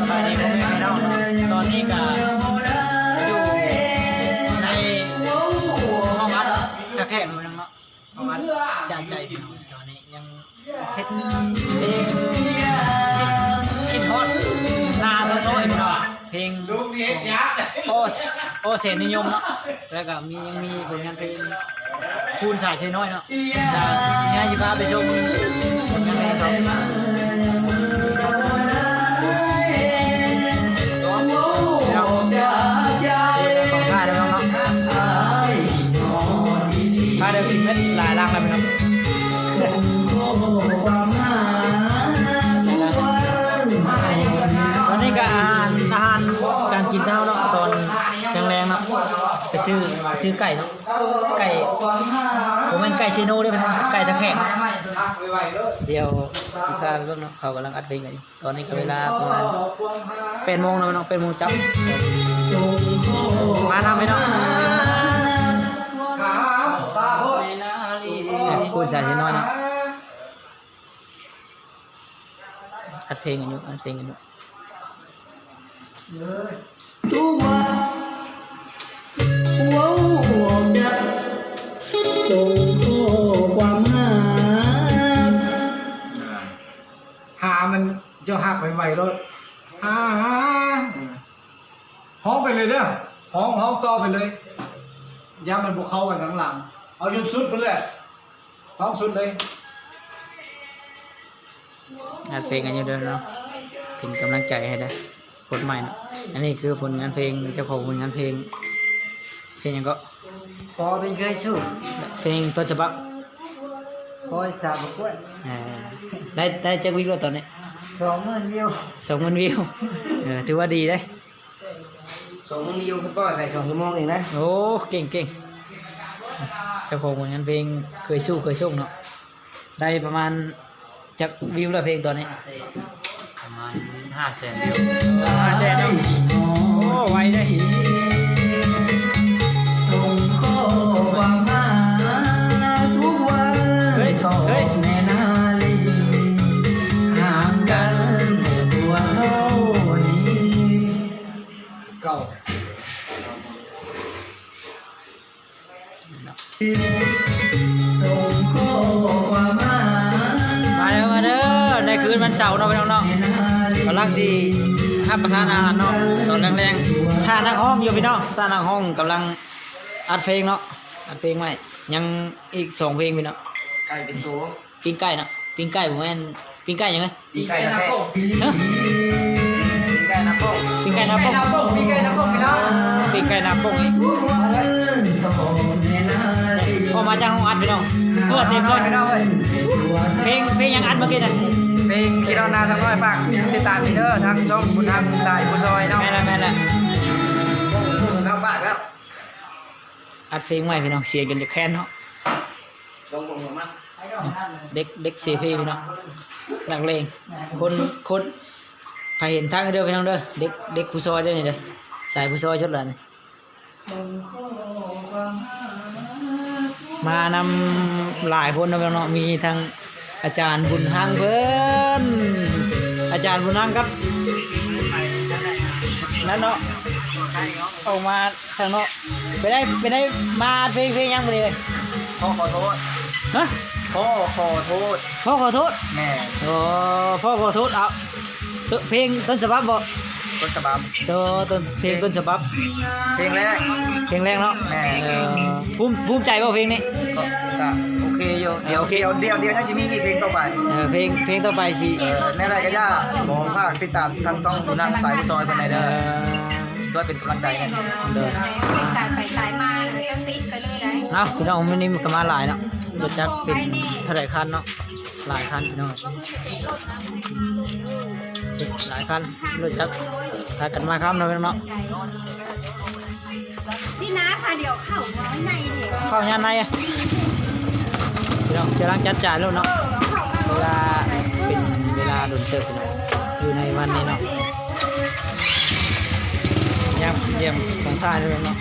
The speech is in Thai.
สบายดีพ่อแม่พี่น้องตอนนี้ก็อยู่ในห้องอัดกระแขกมันเนาะห้องอัดจานใจพี่น้องตอนนี้ยังเฮ็ดเพลงคิดฮอดนาตัวน้ยพี่น้องเพลงลูกนี่เฮ็ดยักโอโอเสนนิยมเนาะแล้วก็มียังมีผลงานเพลงคูณสายเชยน้อยเนาะจะสิงห์ยิพาไปชมผลงานเพลงเขา เดี๋ยวกินเม็ดหลายล่างแล้วพี่น้องตอนนี้ก็อาหารอาหารการกินเช้าเนาะตอนแรงๆเนาะไปซื้อซื้อไก่เนาะไก่ผมเป็นไก่เชโน่ด้วยเป็นไก่ตะแคงเดี๋ยวสิพาไปเบิ่งเนาะเขากำลังอัดเพลงกันอยู่ตอนนี้ก็เวลาประมาณเป็นโมงแล้วเนาะเป็นโมงจับมานำไปเนาะ พูดสายเสียน้อยเนาะอัดเพลงกันอยู่อัดเพลงกันอยู่ส่งข้อความหาหามันเจ้าหักไวๆเด้อหาห้องไปเลยเด้อห้องห้องต่อไปเลยอย่ามันบุกเข้ากันข้างหลังเอาหยุดสุดไปเลย ห้องสุดเลยอัดเพลงกันอยู่เด้อเนาะเป็นกำลังใจให้ได้ผลใหม่เนาะอันนี้คือผลงานเพลงเจ้าของผลงานเพลง เพลงหยังก็ขอเป็นเคยสู้เพลงต้นฉบับคอยสาบกล้วยอ่าได้ได้จักวิวแล้วตอนนี้สองหมื่นวิวสองหมันวิวเออถือว่าดีได้สองหมื่นวิวคือปล่อยไปสองชั่วโมงเองนะโอ้เก่งเก่งเจ้าของผลงานเพลงเคยสู้เคยสู้เนาะได้ประมาณจักวิวแล้วเพลงตอนนี้ประมาณห้าแสนวิวห้าแสนเนาะโอ้ไวได้ส่งข้อความหาทุกวันเฮ้ยต่อเฮ้ยแม่นาลีห่างกันแต่ตัวเท่านี้เก่า มหามาเด้อมาเด้อในคืนวันเสาร์เนาะพี่น้องแม่นาลีๆกำลังสิรับประทานอาหารเนาะตอนแรงๆท่านักห้องอยู่พี่น้องท่านักห้องกำลังอัดเพลงเนาะอัดเพลงไว้ยังอีกสองเพลงพี่น้องไก่เป็นตัวปิ้งไก่เนาะปิ้งไก่ผมแม่นปิ้งไก่ยังไงปีไก่นะโป้ฮะปีไก่นะโป้ปิ้งไก่นาโป้งมีไก่นะพวกพี่น้องปิ้งไก่นาโป้งอีกพอมา จากห้องอัดพี่น้องเพื่อเต็มเลยเพลงเพลงยังอัดเมื่อกี้นะเพลงคิดเอานาทั้งน้อยฝากติดตามพีเดอร์ทางช่องคุณทำคุณตายคุณซอยเนาะแม่นละแม่นละเข้าบ้านแล้วอัดเพลงใหม่พี่น้องเสียงกันจะแค้นเนาะลงผมมาเด็กเด็กเสียเพลงพี่น้องนักเลงคนคนไปเห็นทางเด้อพี่น้องเด้อเด็กเด็กผู้ซอยเด้อนี่เด้อสายผู้ซอยชุดละนี่ มานำหลายคนนะพี่น้องมีทั้งอาจารย์บุญฮังเพิ่นอาจารย์บุญฮังครับนั่นเนาะออกมาทางเนาะไปได้ไปได้มาเพลงเพลงยังบ่ได้เลยขอขอโทษฮะขอขอโทษพ่อขอโทษแม่โอ้พ่อขอโทษเอาตัวเพลงต้นฉบับบ่ ต้นฉบับตัวต้นเพลงต้นฉบับ เพลงแรก เพลงแรกเนาะแม่ เออภูมิภูมิใจบ่เพลงนี้ ก็ก็โอเคอยู่เออโอเค เดี๋ยวเดี๋ยวเดี๋ยวถ้าจะมีอีกเพลงต่อไปเออเพลงเพลงต่อไปสิเออในรายก็ย่าบอกภาคติดตามทางช่องคุณนั่งสายผู้ซอยคนไหนเอเด้ออช่วยเป็นกำลังใจให้เด้อสายไปสายมาเลยก็ติดไปเลยได้เอ้าพี่น้องมื้อนี้มันก็มาหลายเนาะรถจักรเป็นเท่าไหร่คันเนาะหลายคันพี่น้อง หลายคันรถจักรพากันมาครับเนาะพี่น้องเนาะนี่นะพาเดี๋ยวเข้าน้อยในเดี๋ยวเข้างานในอะพี่น้องกำลังจัดจ่ายแล้วเนาะเออเข้ามาเวลาเป็นเวลาโดนเติบพี่น้องอยู่ในวันนี้เนาะเยี่ยมเยี่ยมของท่ายเลยเนาะ